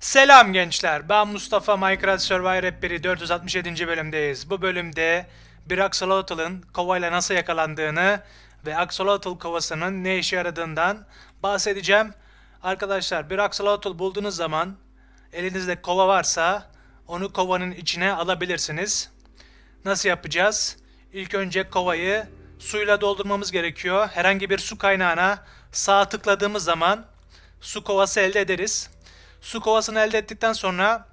Selam gençler. Ben Mustafa Minecraft Survivor Rap 1'i 467. bölümdeyiz. Bu bölümde bir axolotl'ın kovayla nasıl yakalandığını ve axolotl kovasının ne işe yaradığından bahsedeceğim. Arkadaşlar bir axolotl bulduğunuz zaman elinizde kova varsa onu kovanın içine alabilirsiniz. Nasıl yapacağız? İlk önce kovayı suyla doldurmamız gerekiyor. Herhangi bir su kaynağına sağ tıkladığımız zaman su kovası elde ederiz. Su kovasını elde ettikten sonra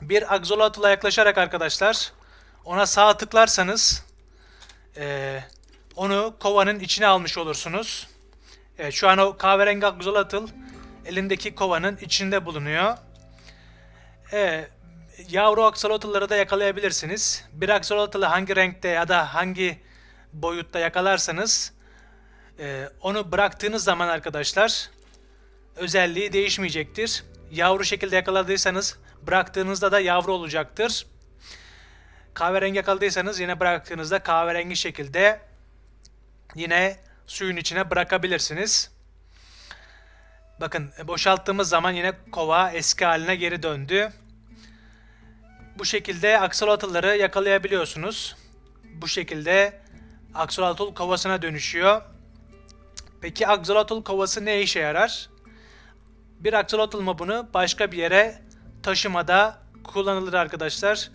bir axolotl'a yaklaşarak arkadaşlar ona sağ tıklarsanız eee, onu kovanın içine almış olursunuz. Evet, şu an o kahverengi axolotl elindeki kovanın içinde bulunuyor. Evet, yavru axolotl'ları da yakalayabilirsiniz. Bir axolotl'ı hangi renkte ya da hangi boyutta yakalarsanız e, onu bıraktığınız zaman arkadaşlar özelliği değişmeyecektir. Yavru şekilde yakaladıysanız bıraktığınızda da yavru olacaktır. Kahverengi yakaladıysanız yine bıraktığınızda kahverengi şekilde yine suyun içine bırakabilirsiniz. Bakın boşalttığımız zaman yine kova eski haline geri döndü. Bu şekilde aksolotlları yakalayabiliyorsunuz. Bu şekilde aksolotl kovasına dönüşüyor. Peki aksolotl kovası ne işe yarar? Bir aksolotl mobunu başka bir yere taşımada kullanılır arkadaşlar.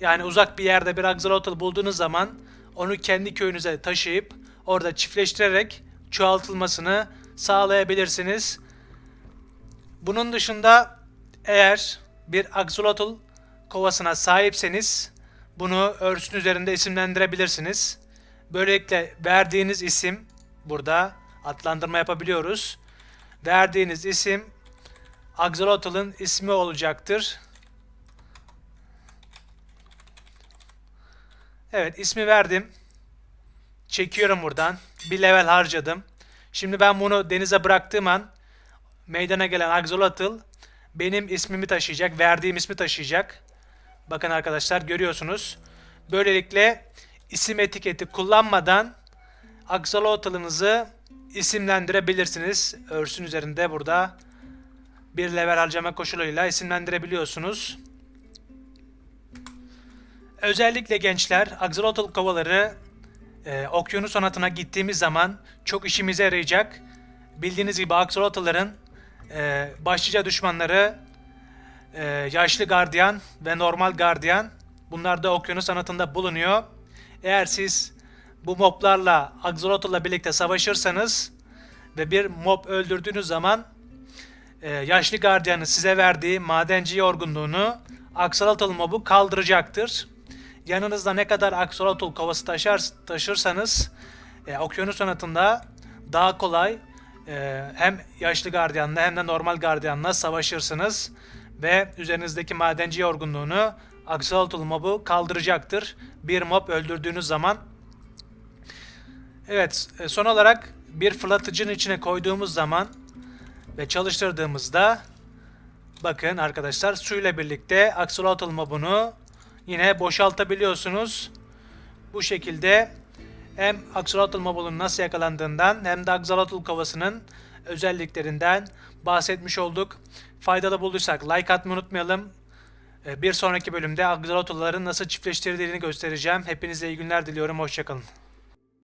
Yani uzak bir yerde bir aksolotl bulduğunuz zaman onu kendi köyünüze taşıyıp orada çiftleştirerek çoğaltılmasını sağlayabilirsiniz. Bunun dışında eğer bir axolotl kovasına sahipseniz bunu örsün üzerinde isimlendirebilirsiniz. Böylelikle verdiğiniz isim burada adlandırma yapabiliyoruz. Verdiğiniz isim axolotl'ın ismi olacaktır. Evet ismi verdim. Çekiyorum buradan. Bir level harcadım. Şimdi ben bunu denize bıraktığım an meydana gelen axolotl benim ismimi taşıyacak, verdiğim ismi taşıyacak. Bakın arkadaşlar görüyorsunuz. Böylelikle isim etiketi kullanmadan axolotl'ınızı isimlendirebilirsiniz. Örsün üzerinde burada bir level harcama koşuluyla isimlendirebiliyorsunuz. Özellikle gençler axolotl kovaları e, okyanus sanatına gittiğimiz zaman çok işimize yarayacak. Bildiğiniz gibi axolotlların e, başlıca düşmanları e, yaşlı gardiyan ve normal gardiyan. Bunlar da okyanus sanatında bulunuyor. Eğer siz bu moblarla axolotl birlikte savaşırsanız ve bir mob öldürdüğünüz zaman e, yaşlı gardiyanın size verdiği madenci yorgunluğunu axolotl mobu kaldıracaktır. Yanınızda ne kadar axolotl kovası taşır, taşırsanız e, okyanus sanatında daha kolay e, hem yaşlı gardiyanla hem de normal gardiyanla savaşırsınız ve üzerinizdeki madenci yorgunluğunu axolotl mobu kaldıracaktır. Bir mob öldürdüğünüz zaman Evet, e, son olarak bir fırlatıcının içine koyduğumuz zaman ve çalıştırdığımızda bakın arkadaşlar suyla birlikte axolotl mobunu yine boşaltabiliyorsunuz. Bu şekilde hem axolotl mobunun nasıl yakalandığından hem de axolotl kovasının özelliklerinden bahsetmiş olduk. Faydalı bulduysak like atmayı unutmayalım. E, Bir sonraki bölümde axolotlların nasıl çiftleştirildiğini göstereceğim. Hepinize iyi günler diliyorum. Hoşçakalın.